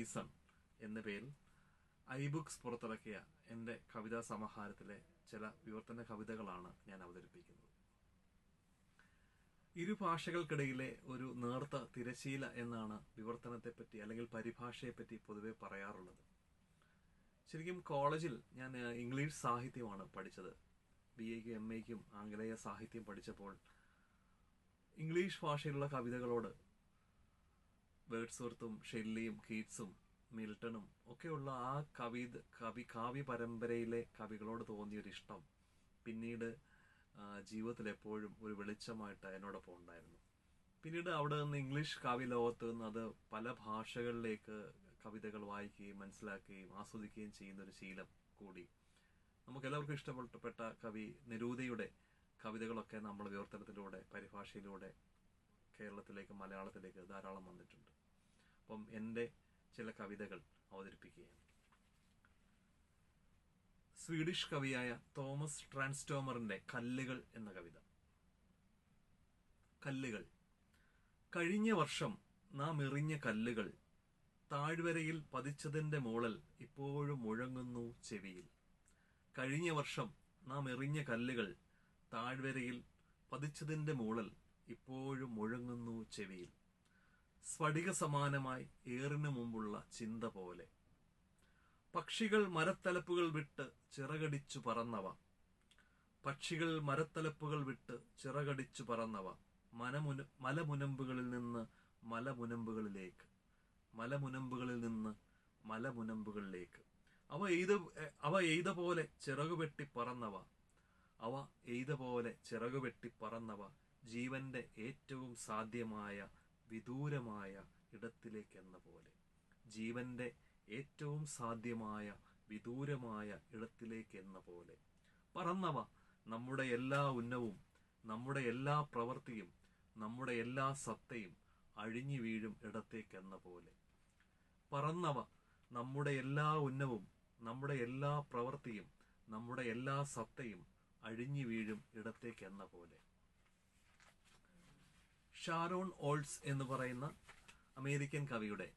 Season എന്ന പേരിൽ I books പുറത്തിറക്കിയ എന്റെ കവിതാ സമാഹാരത്തിലെ ചില വിവർത്തന കവിതകളാണ് ഞാൻ അവതരിപ്പിക്കുന്നത്. ഇരു ഭാഷകൾക്കിടയിലെ ഒരു നേർത്ത തിരശീല എന്നാണ് വിവർത്തനത്തെപ്പറ്റി അല്ലെങ്കിൽ പരിഭാഷയെപ്പറ്റി പൊതുവെ പറയാറുള്ളത്. ശരിക്കും കോളേജിൽ ഞാൻ ഇംഗ്ലീഷ് സാഹിത്യമാണ് പഠിച്ചത്. ബി എക്കും എം എക്കും ആംഗലേയ സാഹിത്യം പഠിച്ചപ്പോൾ ഇംഗ്ലീഷ് ഭാഷയിലുള്ള കവിതകളോട് വേർഡ്സ്വർത്തും ഷെല്ലിയും കീറ്റ്സും മിൽട്ടണും ഒക്കെയുള്ള ആ കവി കവി കാവ്യ പരമ്പരയിലെ കവികളോട് തോന്നിയൊരു ഇഷ്ടം പിന്നീട് ജീവിതത്തിൽ എപ്പോഴും ഒരു വെളിച്ചമായിട്ട് എന്നോടൊപ്പം ഉണ്ടായിരുന്നു. പിന്നീട് അവിടെ നിന്ന് ഇംഗ്ലീഷ് കാവ്യ ലോകത്ത് നിന്ന് അത് പല ഭാഷകളിലേക്ക് കവിതകൾ വായിക്കുകയും മനസ്സിലാക്കുകയും ആസ്വദിക്കുകയും ചെയ്യുന്ന ഒരു ശീലം കൂടി. നമുക്ക് എല്ലാവർക്കും ഇഷ്ടപ്പെട്ട കവി നിരൂതയുടെ കവിതകളൊക്കെ നമ്മൾ വിവർത്തനത്തിലൂടെ പരിഭാഷയിലൂടെ കേരളത്തിലേക്ക് മലയാളത്തിലേക്ക് ധാരാളം വന്നിട്ടുണ്ട്. അപ്പം എന്റെ ചില കവിതകൾ അവതരിപ്പിക്കുകയാണ്. സ്വീഡിഷ് കവിയായ തോമസ് ട്രാൻസ്റ്റോമറിന്റെ കല്ലുകൾ എന്ന കവിത. കല്ലുകൾ. കഴിഞ്ഞ വർഷം നാം എറിഞ്ഞ കല്ലുകൾ താഴ്വരയിൽ പതിച്ചതിന്റെ മോളൽ ഇപ്പോഴും മുഴങ്ങുന്നു ചെവിയിൽ. കഴിഞ്ഞ വർഷം നാം എറിഞ്ഞ കല്ലുകൾ താഴ്വരയിൽ പതിച്ചതിന്റെ മൂളൽ ഇപ്പോഴും മുഴങ്ങുന്നു ചെവിയിൽ. സ്ഫടിക സമാനമായി ഏറിനു മുമ്പുള്ള ചിന്ത പോലെ. പക്ഷികൾ മരത്തലപ്പുകൾ വിട്ട് ചിറകടിച്ചു പറന്നവ. പക്ഷികൾ മരത്തലപ്പുകൾ വിട്ട് ചിറകടിച്ചു പറന്നവ. മനമുന മലമുനമ്പുകളിൽ നിന്ന് മലമുനമ്പുകളിലേക്ക്. മലമുനമ്പുകളിൽ നിന്ന് മലമുനമ്പുകളിലേക്ക്. അവ എയ്ത അവ എയ്ത പോലെ ചിറകുവെട്ടി പറന്നവ. അവ എയ്ത പോലെ ചിറകുവെട്ടി പറന്നവ ജീവന്റെ ഏറ്റവും സാധ്യമായ വിദൂരമായ ഇടത്തിലേക്കെന്ന പോലെ ജീവന്റെ ഏറ്റവും സാധ്യമായ വിദൂരമായ ഇടത്തിലേക്കെന്ന പോലെ പറന്നവ നമ്മുടെ എല്ലാ ഉന്നവും നമ്മുടെ എല്ലാ പ്രവൃത്തിയും നമ്മുടെ എല്ലാ സത്തയും അഴിഞ്ഞു വീഴും ഇടത്തേക്കെന്ന പോലെ പറന്നവ നമ്മുടെ എല്ലാ ഉന്നവും നമ്മുടെ എല്ലാ പ്രവൃത്തിയും നമ്മുടെ എല്ലാ സത്തയും അഴിഞ്ഞു വീഴും ഇടത്തേക്കെന്ന പോലെ ഷാരോൺ ഓൾസ് എന്ന് പറയുന്ന അമേരിക്കൻ കവിയുടെ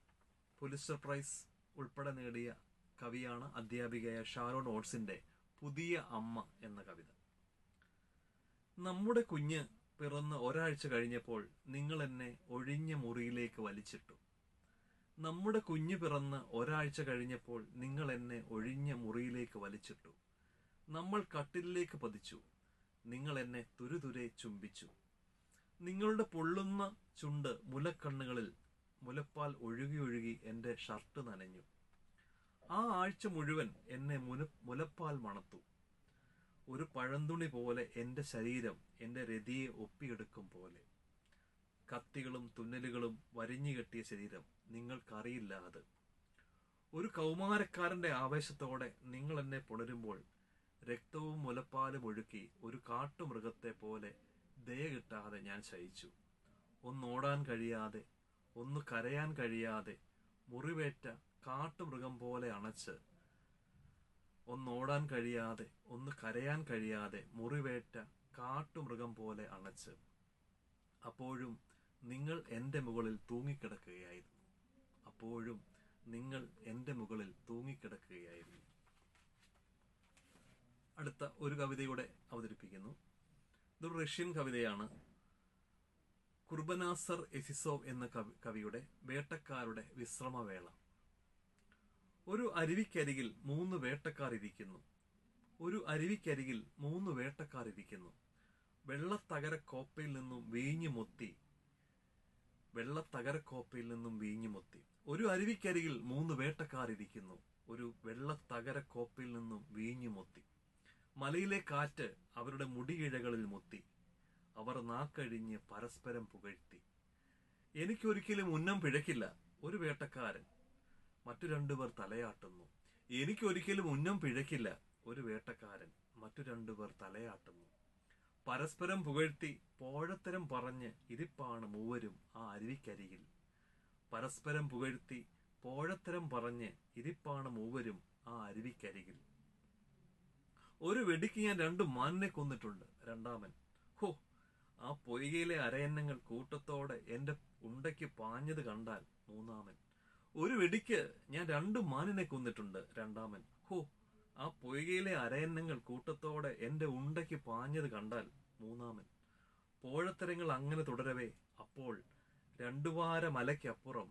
പുലിസ്റ്റർ പ്രൈസ് ഉൾപ്പെടെ നേടിയ കവിയാണ് അധ്യാപികയായ ഷാരോൺ ഓൾസിന്റെ പുതിയ അമ്മ എന്ന കവിത. നമ്മുടെ കുഞ്ഞ് പിറന്ന് ഒരാഴ്ച കഴിഞ്ഞപ്പോൾ നിങ്ങൾ എന്നെ ഒഴിഞ്ഞ മുറിയിലേക്ക് വലിച്ചിട്ടു. നമ്മുടെ കുഞ്ഞ് പിറന്ന് ഒരാഴ്ച കഴിഞ്ഞപ്പോൾ നിങ്ങൾ എന്നെ ഒഴിഞ്ഞ മുറിയിലേക്ക് വലിച്ചിട്ടു. നമ്മൾ കട്ടിലിലേക്ക് പതിച്ചു. നിങ്ങൾ എന്നെ തുരുതുരെ ചുംബിച്ചു. നിങ്ങളുടെ പൊള്ളുന്ന ചുണ്ട് മുലക്കണ്ണുകളിൽ മുലപ്പാൽ ഒഴുകി ഒഴുകി എന്റെ ഷർട്ട് നനഞ്ഞു. ആ ആഴ്ച മുഴുവൻ എന്നെ മുല മുലപ്പാൽ മണത്തു. ഒരു പഴന്തുണി പോലെ എന്റെ ശരീരം എന്റെ രതിയെ ഒപ്പിയെടുക്കും പോലെ. കത്തികളും തുന്നലുകളും വരിഞ്ഞു കെട്ടിയ ശരീരം നിങ്ങൾക്കറിയില്ല അത്. ഒരു കൗമാരക്കാരന്റെ ആവേശത്തോടെ നിങ്ങൾ എന്നെ പുണരുമ്പോൾ രക്തവും മുലപ്പാലും ഒഴുക്കി ഒരു കാട്ടുമൃഗത്തെ പോലെ ദയ കിട്ടാതെ ഞാൻ ശയിച്ചു. ഒന്നോടാൻ കഴിയാതെ ഒന്ന് കരയാൻ കഴിയാതെ മുറിവേറ്റ കാട്ടുമൃഗം പോലെ അണച്ച്. ഒന്നോടാൻ കഴിയാതെ ഒന്ന് കരയാൻ കഴിയാതെ മുറിവേറ്റ കാട്ടുമൃഗം പോലെ അണച്ച്. അപ്പോഴും നിങ്ങൾ എന്റെ മുകളിൽ തൂങ്ങിക്കിടക്കുകയായിരുന്നു. അപ്പോഴും നിങ്ങൾ എന്റെ മുകളിൽ തൂങ്ങിക്കിടക്കുകയായിരുന്നു. അടുത്ത ഒരു കവിതയുടെ അവതരിപ്പിക്കുന്നു. ഇതൊരു റഷ്യൻ കവിതയാണ്. കുർബനാസർ എസിസോവ് എന്ന കവി കവിയുടെ വേട്ടക്കാരുടെ വിശ്രമവേള. ഒരു അരുവിക്കരികിൽ മൂന്ന് വേട്ടക്കാർ ഇരിക്കുന്നു ഒരു അരുവിക്കരികിൽ മൂന്ന് വേട്ടക്കാർ ഇരിക്കുന്നു വെള്ളത്തകര കോപ്പയിൽ നിന്നും വീഞ്ഞു മുത്തി. വെള്ളത്തകരക്കോപ്പയിൽ നിന്നും വീഞ്ഞു മുത്തി. ഒരു അരുവിക്കരികിൽ മൂന്ന് വേട്ടക്കാർ ഇരിക്കുന്നു ഒരു വെള്ളത്തകര കോപ്പയിൽ നിന്നും വീഞ്ഞു മൊത്തി. മലയിലെ കാറ്റ് അവരുടെ മുടിയിഴകളിൽ മുത്തി. അവർ നാക്കഴിഞ്ഞ് പരസ്പരം പുകഴ്ത്തി. എനിക്കൊരിക്കലും ഉന്നം പിഴക്കില്ല ഒരു വേട്ടക്കാരൻ. മറ്റു രണ്ടുപേർ തലയാട്ടുന്നു. എനിക്കൊരിക്കലും ഉന്നം പിഴക്കില്ല ഒരു വേട്ടക്കാരൻ. മറ്റു രണ്ടുപേർ തലയാട്ടുന്നു. പരസ്പരം പുകഴ്ത്തി പോഴത്തരം പറഞ്ഞ് ഇരിപ്പാണ് മൂവരും ആ അരുവിക്കരികിൽ. പരസ്പരം പുകഴ്ത്തി പോഴത്തരം പറഞ്ഞ് ഇരിപ്പാണ് മൂവരും ആ അരുവിക്കരികിൽ. ഒരു വെടിക്ക് ഞാൻ രണ്ട് മാനിനെ കൊന്നിട്ടുണ്ട്. രണ്ടാമൻ ഹോ ആ പൊയ്കയിലെ അരയന്നങ്ങൾ കൂട്ടത്തോടെ എന്റെ ഉണ്ടയ്ക്ക് പാഞ്ഞത് കണ്ടാൽ മൂന്നാമൻ. ഒരു വെടിക്ക് ഞാൻ രണ്ട് മാനിനെ കൊന്നിട്ടുണ്ട്. രണ്ടാമൻ ഹോ ആ പൊയ്കയിലെ അരയന്നങ്ങൾ കൂട്ടത്തോടെ എന്റെ ഉണ്ടയ്ക്ക് പാഞ്ഞത് കണ്ടാൽ മൂന്നാമൻ. പോഴത്തരങ്ങൾ അങ്ങനെ തുടരവേ അപ്പോൾ രണ്ടു വാര മലയ്ക്കപ്പുറം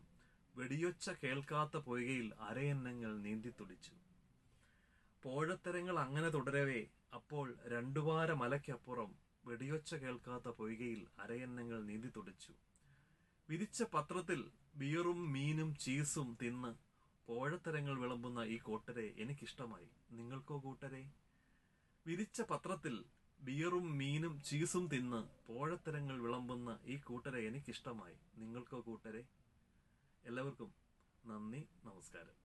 വെടിയൊച്ച കേൾക്കാത്ത പൊയ്കയിൽ അരയന്നങ്ങൾ നീന്തിത്തുടിച്ചു പോഴത്തരങ്ങൾ അങ്ങനെ തുടരവേ. അപ്പോൾ രണ്ടു വാര മലയ്ക്കപ്പുറം വെടിയൊച്ച കേൾക്കാത്ത പൊയ്കയിൽ അരയന്നങ്ങൾ നീന്തിത്തുടിച്ചു വിരിച്ച പത്രത്തിൽ ബിയറും മീനും ചീസും തിന്ന് പോഴത്തരങ്ങൾ വിളമ്പുന്ന ഈ കൂട്ടരെ എനിക്കിഷ്ടമായി. നിങ്ങൾക്കോ കൂട്ടരെ? വിരിച്ച പത്രത്തിൽ ബിയറും മീനും ചീസും തിന്ന് പോഴത്തരങ്ങൾ വിളമ്പുന്ന ഈ കൂട്ടരെ എനിക്കിഷ്ടമായി. നിങ്ങൾക്കോ കൂട്ടരെ? എല്ലാവർക്കും നന്ദി നമസ്കാരം.